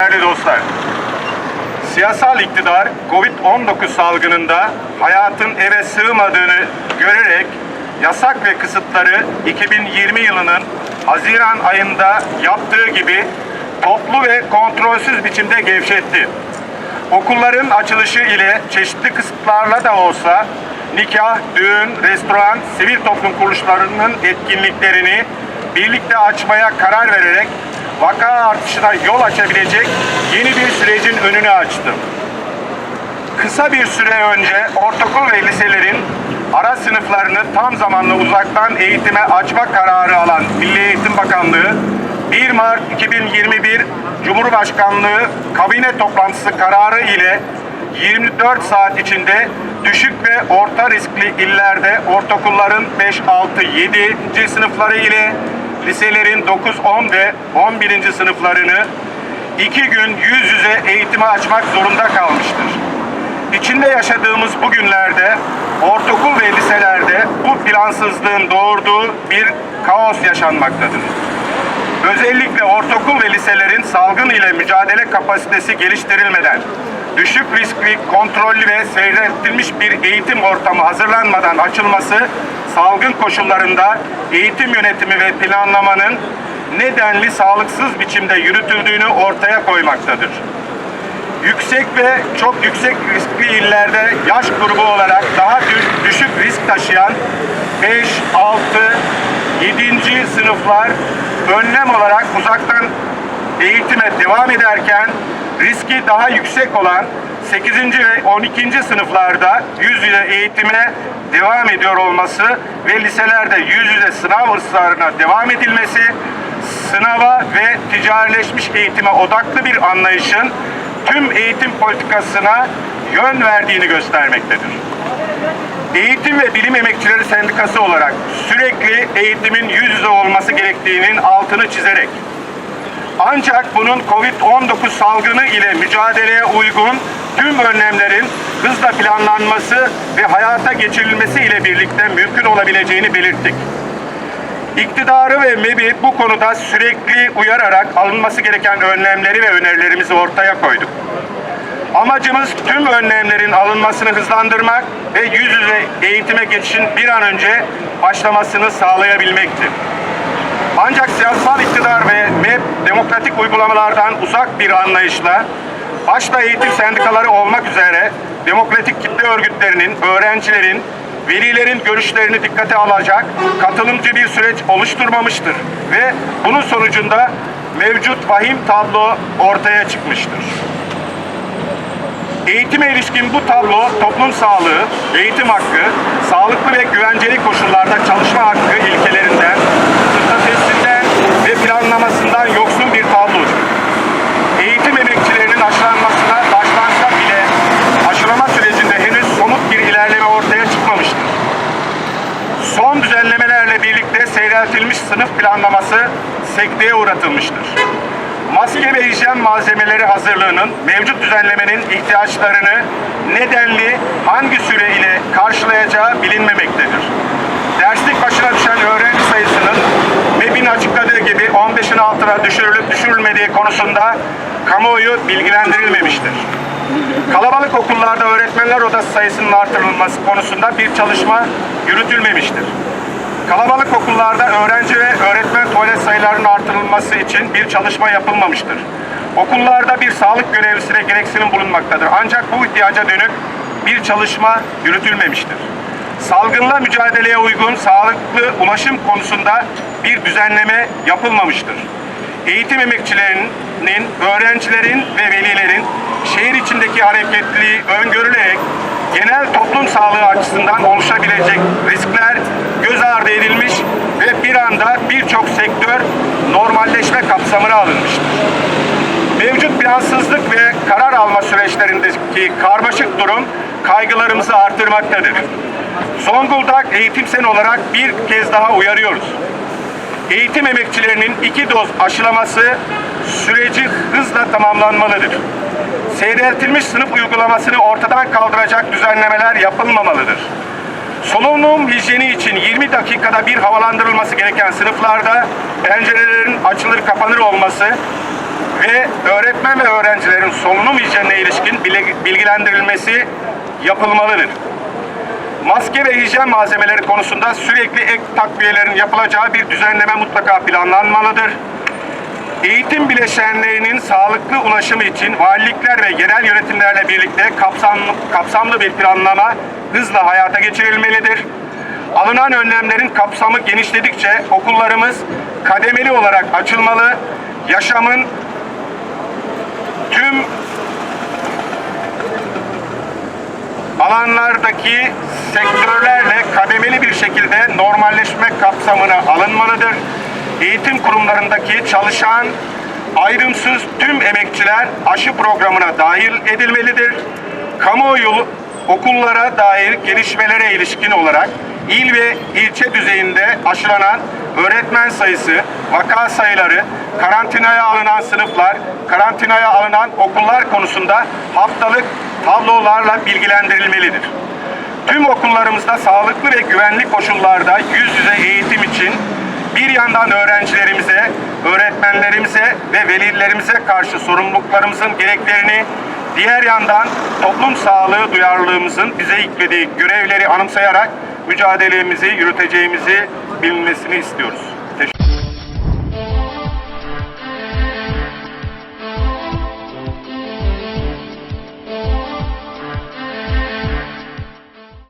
Değerli dostlar, siyasal iktidar Covid-19 salgınında hayatın eve sığmadığını görerek yasak ve kısıtları 2020 yılının Haziran ayında yaptığı gibi toplu ve kontrolsüz biçimde gevşetti. Okulların açılışı ile çeşitli kısıtlarla da olsa nikah, düğün, restoran, sivil toplum kuruluşlarının etkinliklerini birlikte açmaya karar vererek vaka artışına yol açabilecek yeni bir sürecin önünü açtı. Kısa bir süre önce ortaokul ve liselerin ara sınıflarını tam zamanlı uzaktan eğitime açma kararı alan Milli Eğitim Bakanlığı 1 Mart 2021 Cumhurbaşkanlığı kabine toplantısı kararı ile 24 saat içinde düşük ve orta riskli illerde ortaokulların 5, 6, 7. sınıfları ile liselerin 9, 10 ve 11. sınıflarını iki gün yüz yüze eğitime açmak zorunda kalmıştır. İçinde yaşadığımız bu günlerde ortaokul ve liselerde bu plansızlığın doğurduğu bir kaos yaşanmaktadır. Özellikle ortaokul ve liselerin salgın ile mücadele kapasitesi geliştirilmeden, düşük riskli, kontrollü ve seyrettirilmiş bir eğitim ortamı hazırlanmadan açılması, salgın koşullarında eğitim yönetimi ve planlamanın nedenli sağlıksız biçimde yürütüldüğünü ortaya koymaktadır yüksek ve çok yüksek riskli illerde yaş grubu olarak daha dü- düşük risk taşıyan 5, 6, 7. sınıflar önlem olarak uzaktan eğitime devam ederken riski daha yüksek olan 8. ve 12. sınıflarda yüz yüze eğitime devam ediyor olması ve liselerde yüz yüze sınav ısrarına devam edilmesi sınava ve ticarileşmiş eğitime odaklı bir anlayışın tüm eğitim politikasına yön verdiğini göstermektedir. Eğitim ve Bilim Emekçileri Sendikası olarak sürekli eğitimin yüz yüze olması gerektiğinin altını çizerek ancak bunun Covid-19 salgını ile mücadeleye uygun tüm önlemlerin hızla planlanması ve hayata geçirilmesi ile birlikte mümkün olabileceğini belirttik. İktidarı ve MEB'i bu konuda sürekli uyararak alınması gereken önlemleri ve önerilerimizi ortaya koyduk. Amacımız tüm önlemlerin alınmasını hızlandırmak ve yüz yüze eğitime geçişin bir an önce başlamasını sağlayabilmektir. Ancak siyasal iktidar ve MEP demokratik uygulamalardan uzak bir anlayışla başta eğitim sendikaları olmak üzere demokratik kitle örgütlerinin, öğrencilerin, velilerin görüşlerini dikkate alacak katılımcı bir süreç oluşturmamıştır ve bunun sonucunda mevcut vahim tablo ortaya çıkmıştır. Eğitime ilişkin bu tablo toplum sağlığı, eğitim hakkı, sağlıklı ve güvenceli koşullarda çalışma hakkı ilkelerinden, sekteye uğratılmıştır. Maske ve hijyen malzemeleri hazırlığının mevcut düzenlemenin ihtiyaçlarını nedenli hangi süre ile karşılayacağı bilinmemektedir. Derslik başına düşen öğrenci sayısının MEB'in açıkladığı gibi 15'in altına düşürülüp düşürülmediği konusunda kamuoyu bilgilendirilmemiştir. Kalabalık okullarda öğretmenler odası sayısının artırılması konusunda bir çalışma yürütülmemiştir. Kalabalık okullarda öğrenci ve öğretmen tuvalet sayılarının artırılması için bir çalışma yapılmamıştır. Okullarda bir sağlık görevlisine gereksinim bulunmaktadır. Ancak bu ihtiyaca dönük bir çalışma yürütülmemiştir. Salgınla mücadeleye uygun sağlıklı ulaşım konusunda bir düzenleme yapılmamıştır. Eğitim emekçilerinin, öğrencilerin ve velilerin şehir içindeki hareketliliği öngörülerek genel toplum sağlığı açısından oluşabilecek riskler göz ardı edilmiş bir anda birçok sektör normalleşme kapsamına alınmıştır. Mevcut plansızlık ve karar alma süreçlerindeki karmaşık durum kaygılarımızı artırmaktadır. Zonguldak Eğitim Sen olarak bir kez daha uyarıyoruz. Eğitim emekçilerinin iki doz aşılaması süreci hızla tamamlanmalıdır. Seyreltilmiş sınıf uygulamasını ortadan kaldıracak düzenlemeler yapılmamalıdır. Solunum hijyeni için 20 dakikada bir havalandırılması gereken sınıflarda pencerelerin açılır kapanır olması ve öğretmen ve öğrencilerin solunum hijyenine ilişkin bilgilendirilmesi yapılmalıdır. Maske ve hijyen malzemeleri konusunda sürekli ek takviyelerin yapılacağı bir düzenleme mutlaka planlanmalıdır. Eğitim bileşenlerinin sağlıklı ulaşımı için valilikler ve yerel yönetimlerle birlikte kapsamlı, kapsamlı bir planlama hızla hayata geçirilmelidir. Alınan önlemlerin kapsamı genişledikçe okullarımız kademeli olarak açılmalı, yaşamın tüm alanlardaki sektörlerle kademeli bir şekilde normalleşme kapsamına alınmalıdır. Eğitim kurumlarındaki çalışan ayrımsız tüm emekçiler aşı programına dahil edilmelidir. Kamuoyu okullara dair gelişmelere ilişkin olarak il ve ilçe düzeyinde aşılanan öğretmen sayısı, vaka sayıları, karantinaya alınan sınıflar, karantinaya alınan okullar konusunda haftalık tablolarla bilgilendirilmelidir. Tüm okullarımızda sağlıklı ve güvenli koşullarda yüz yüze eğitim için bir yandan öğrencilerimize, öğretmenlerimize ve velilerimize karşı sorumluluklarımızın gereklerini, diğer yandan toplum sağlığı duyarlılığımızın bize yüklediği görevleri anımsayarak mücadelemizi yürüteceğimizi bilinmesini istiyoruz.